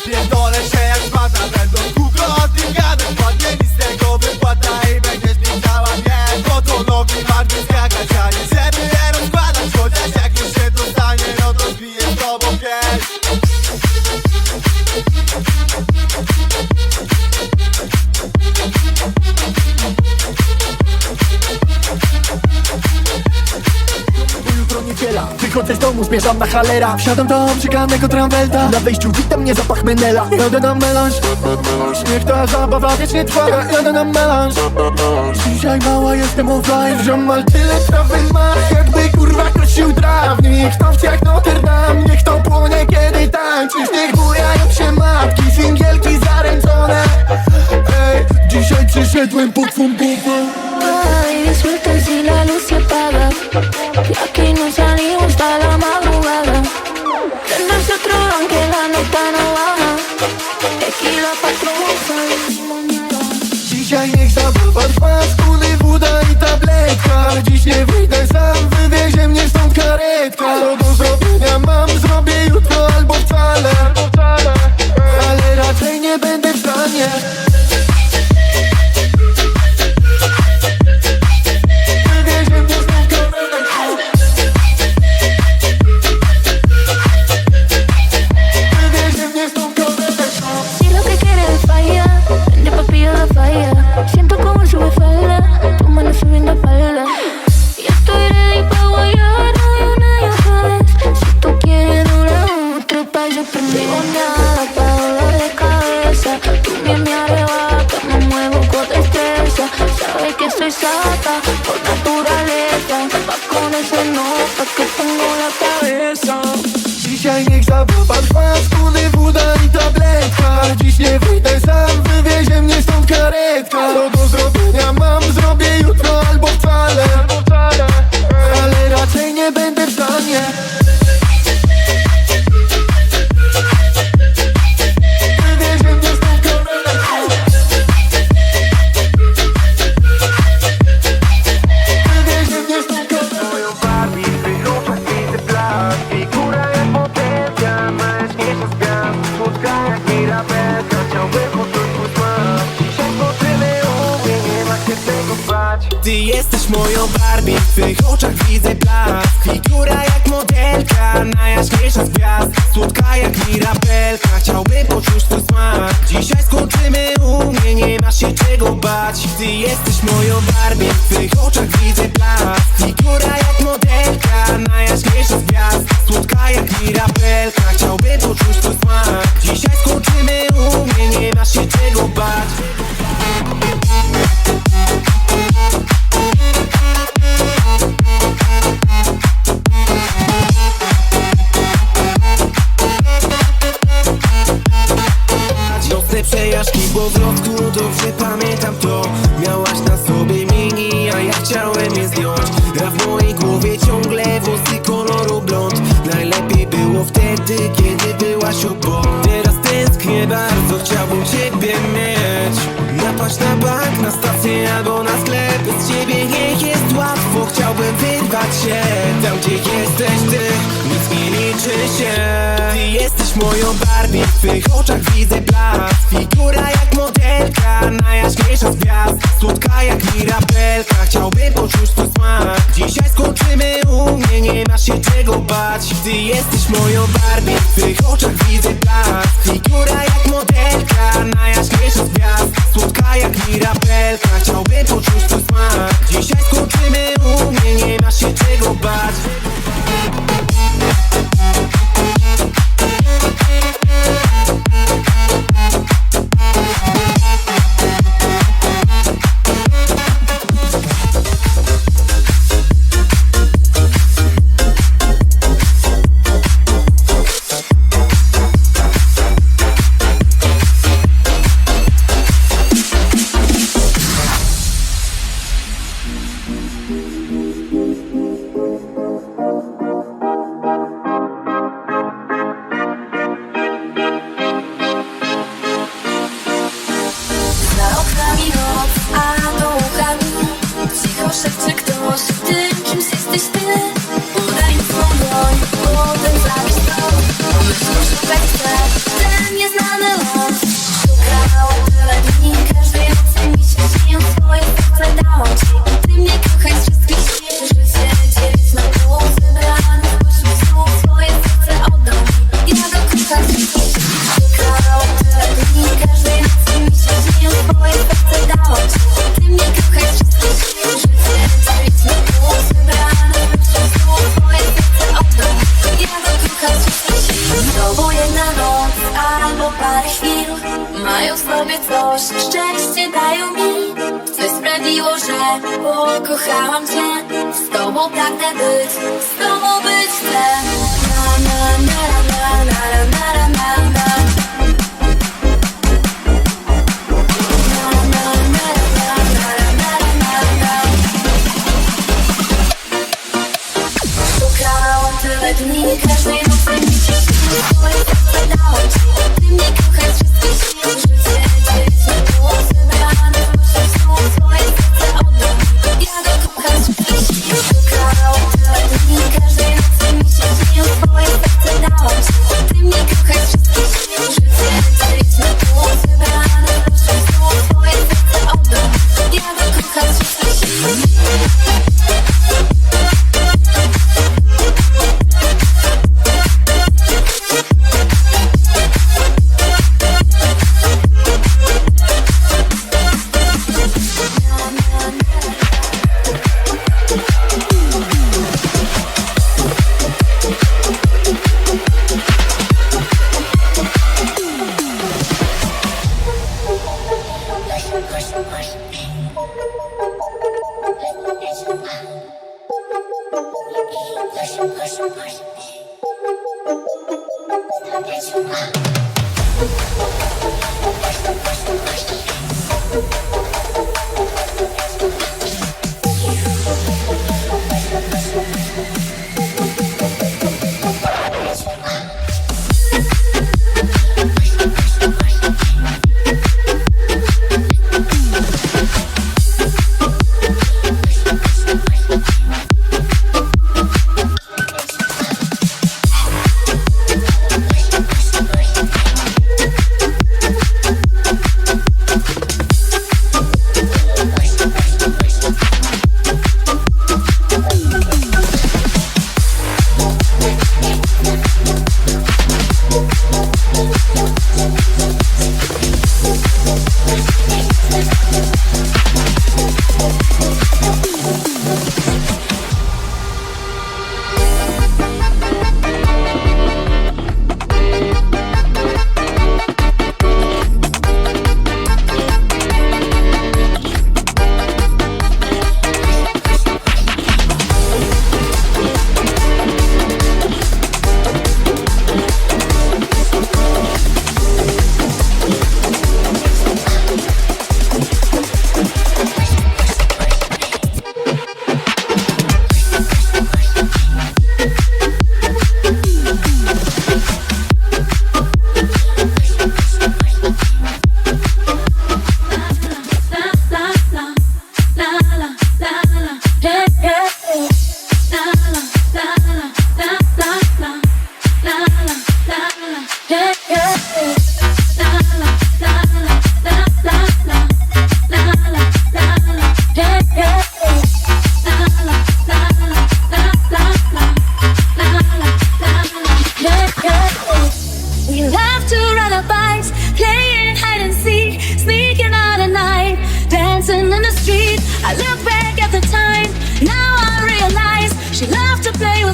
tobą halera Wsiadam do obrzekanego tramwelta Na wejściu witam mnie zapach menela. Jadę na melanż. Niech ta zabawa wiecznie trwa. Jadę na melanż. Dzisiaj mała jestem offline Ziomal tyle trawy ma Jakby kurwa kosił trawnik Kształt jak Notre Dame Niech to płonie kiedy tańczysz. Niech bujają się matki Singielki zaręczone dzisiaj przyszedłem po twą głowę. Ay, suelta si la luz se apaga. Y aquí no salimos hasta la madrugada. De nosotros aunque la nota no baja Tequila patrón Dzisiaj niech zabawa trwa Skóry, woda i tabletka. Dziś nie wyjdę sam, wywiezie mnie stąd karetka. Co do zrobienia mam, zrobię jutro albo wcale. Ale raczej nie będę w stanie Ty jesteś moją Barbie, w twych oczach widzę blask. Figura jak modelka, najjaśniejsza z gwiazd. Słodka jak mirabelka, chciałbym poczuć twój smak. Dzisiaj skończymy u mnie, nie masz się czego bać. Ty jesteś moją Barbie, w twych oczach widzę blask. Figura jak modelka, najjaśniejsza z gwiazd. Słodka jak mirabelka, chciałbym poczuć twój smak. Dzisiaj skończymy u mnie, nie masz się czego bać you Jesteś ty, nic nie liczy się. Ty jesteś moją Barbie, w twych oczach widzę blask. Figura jak modelka, najjaśniejsza z gwiazd. Słodka jak mirabelka, chciałbym poczuć twój smak. Dzisiaj skończymy u mnie, nie masz się czego bać. Ty jesteś moją Barbie, w twych oczach widzę blask. Figura jak modelka, najjaśniejsza z gwiazd. Słodka jak mirabelka, chciałbym poczuć twój smak. Dzisiaj skończymy u mnie, nie masz się czego bać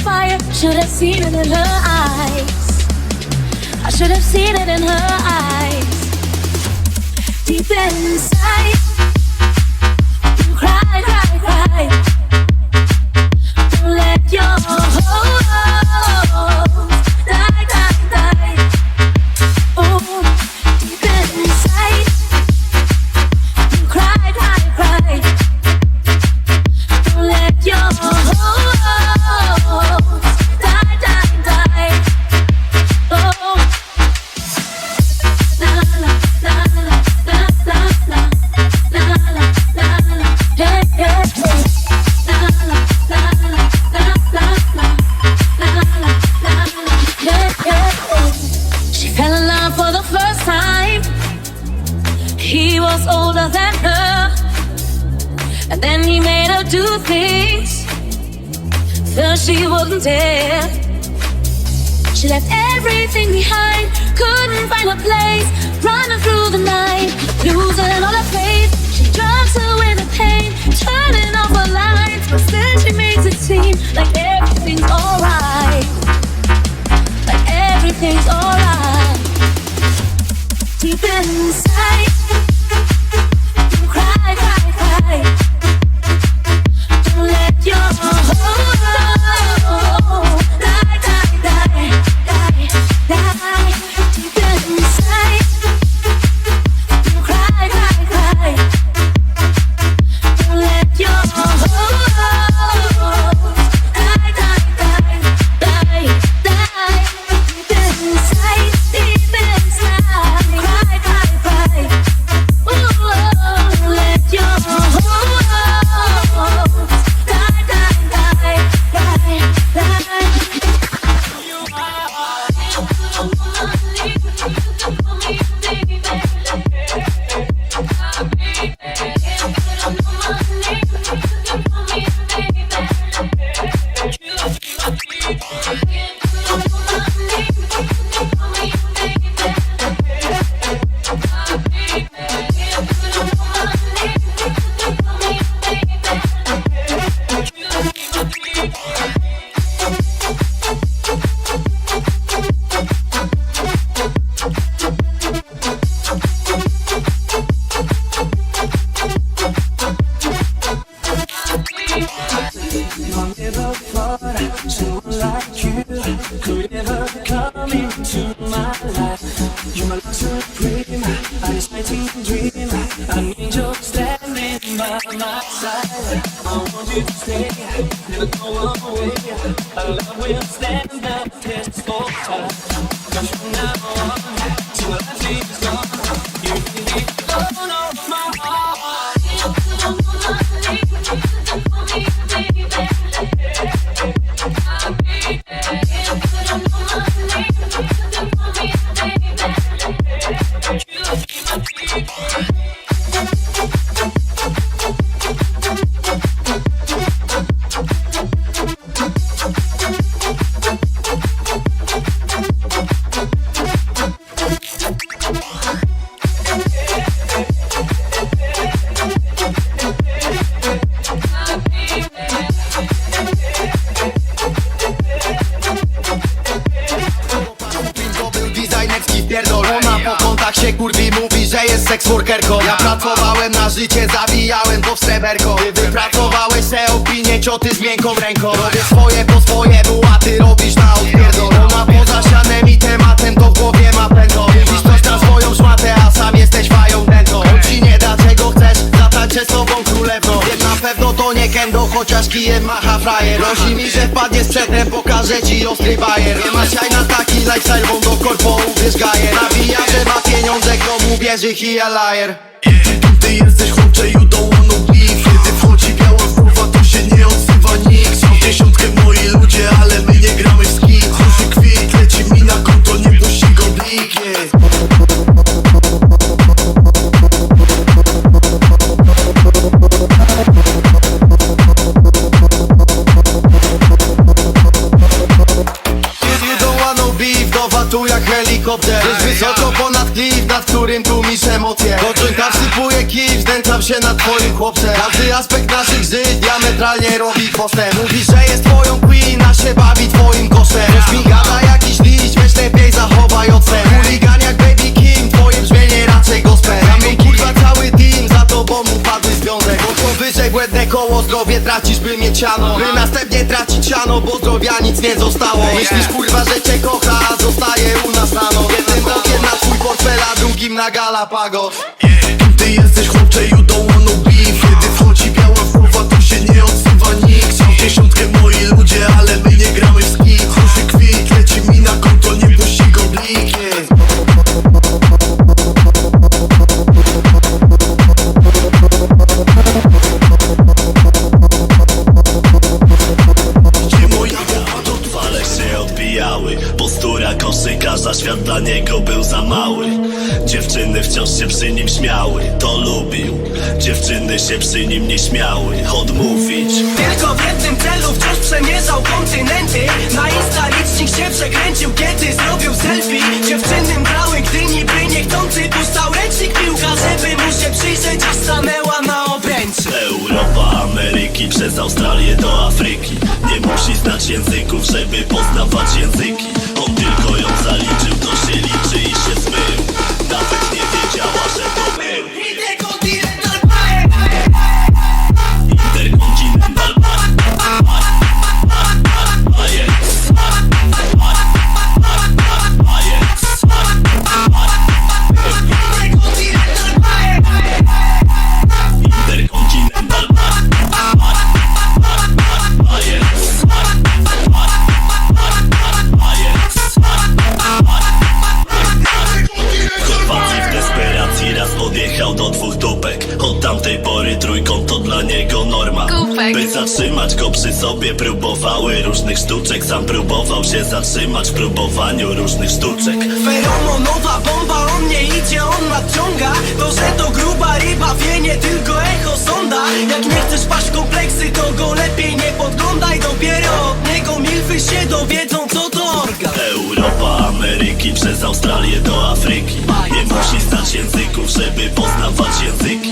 fire. Should have seen it in her eyes. I should have seen it in her eyes. Deep inside, you cried, cried, cried. Don't let your To był designerski pierdol Ona po kątach się kurwi mówi, że jest seksworkerką Ja pracowałem na życie, zawijałem to w sreberko. Ty wypracowałeś se opinię, cioty z miękką ręką. Robię swoje po swojemu, a ty robisz na odpierdol. Ona poza ścianem i tematem to w głowie ma pęto Mówisz coś na swoją szmatę, a sam jesteś fają dętą. Ci nie da czego chcesz, zatańczę z tobą pewno to nie kendo, chociaż kijem macha frajer. Prosi mi, że wpadnie sprzętem, pokażę ci ostry bajer. Nie ma siaj na taki lifestyle, bo do korpo ubierz gajer. Nabija, że ma pieniądze, komu wierzy, he a liar. Ty jesteś chłopcze, you don't wanna beef Kiedy wchodzi biała głowa, to się nie odzywa zdrowie tracisz by mieć siano. By następnie tracić siano, bo zdrowia nic nie zostało. Myślisz kurwa, że cię kocha, a zostaje u nas rano. Jednym okiem na twój portfel, a drugim na Galapagos Ty jesteś chłopcze, you don't wanna beef. Kiedy wchodzi biała głowa, to się nie odzywa nikt. Są w dziesiątkę moi ludzie, ale my odbijały Postura koszykarza, świat dla niego był za mały. Dziewczyny wciąż się przy nim śmiały. To lubił. Dziewczyny się przy nim nie śmiały. Odmówić. Tylko w jednym celu wciąż przemierzał kontynenty. Na Insta licznik się przekręcił, kiedy zrobił selfie. Dziewczyny brały, gdy niby niechcący puszczał ręcznik piłka Żeby mu się przyjrzeć, aż stanęła na obręczy. Europa, Ameryki Przez Australię do Afryki. Nie musi znać języków, żeby poznawać języki. On tylko ją zaliczył, to się liczy i się zmył. Nawet nie wiedziała, że to Feromonowa bomba, on nie idzie, on nadciąga. To, że to gruba ryba wie, nie tylko echo sonda. Jak nie chcesz paść kompleksy, to go lepiej nie podglądaj. Dopiero od niego milfy się dowiedzą, co to organ. Europa, Ameryki przez Australię do Afryki. Nie musi znać języków, żeby poznawać języki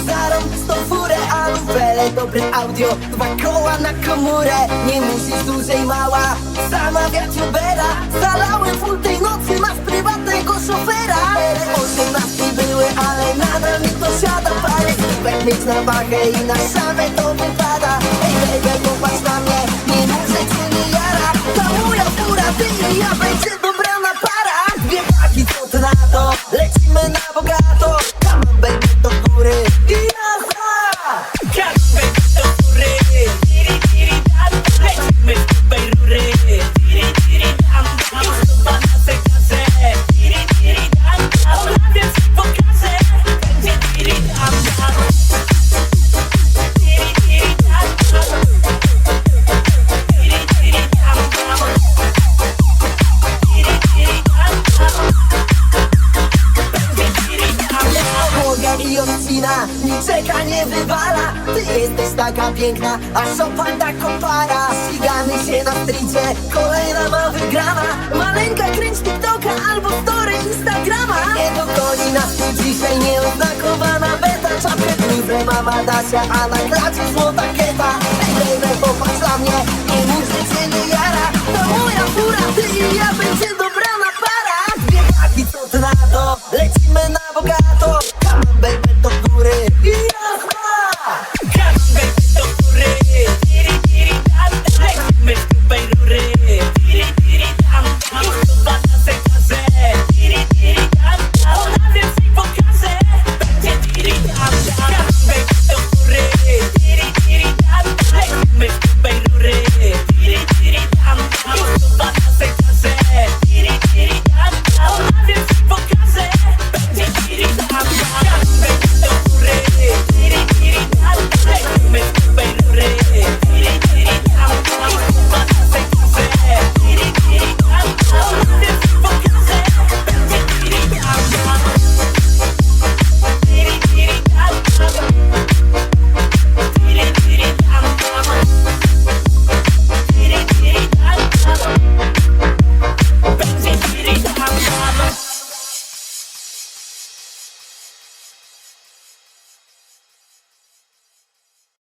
kupiłem Zarąbistą furę, alufele, dobre audio. Dwa koła na komórę, nie musisz dłużej mała. Zamawiać Ubera, zalałem full tej nocy Masz prywatnego szofera. Osiemnastki były, ale nadal mi to siada. Parę sklepek mieć na wagę i na szamę to wypada. Ej baby, popatrz na mnie, nie muszę cię nie jara. Ta moja fura, ty i ja będzie dobrana złota keta Ej baby, popatrz na mnie, nie muszę cię nie